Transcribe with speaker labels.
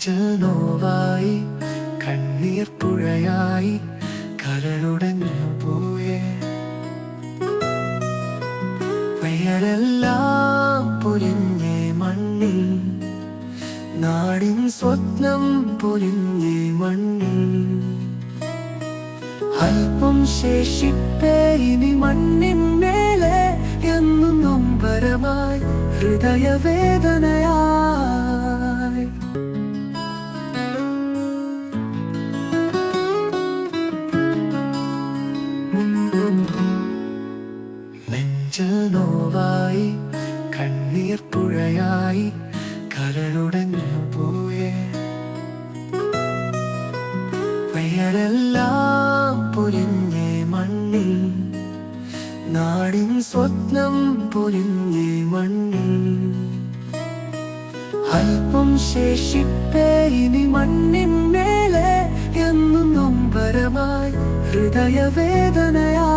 Speaker 1: നെഞ്ചുനോവായി കണ്ണീർ പുഴയായി കരളുടഞ്ഞു പോയേ. പെയരെല്ലാം പൊരിഞ്ഞേ മണ്ണിൽ നാടിൻ സ്വപ്നം പൊരിഞ്ഞേ മണ്ണിൽ. അല്പം ശേഷിപ്പേ ഇനി മണ്ണിൻ മേലെ എന്നും നൊമ്പരമായി ഹൃദയവേദന നെഞ്ചിൽ നോവായി കണ്ണീർ പുഴയായി കരളുടഞ്ഞു പോയേ പെയരെല്ലാം പൊലിഞ്ഞേ മണ്ണിൽ നാടിൻ സ്വപ്നം പൊലിഞ്ഞേ മണ്ണിൽ. അല്പം ശേഷിപ്പേ ഇനി മണ്ണിൻ മേലെ എന്നും നൊമ്പരമായി ഹൃദയവേദനയായി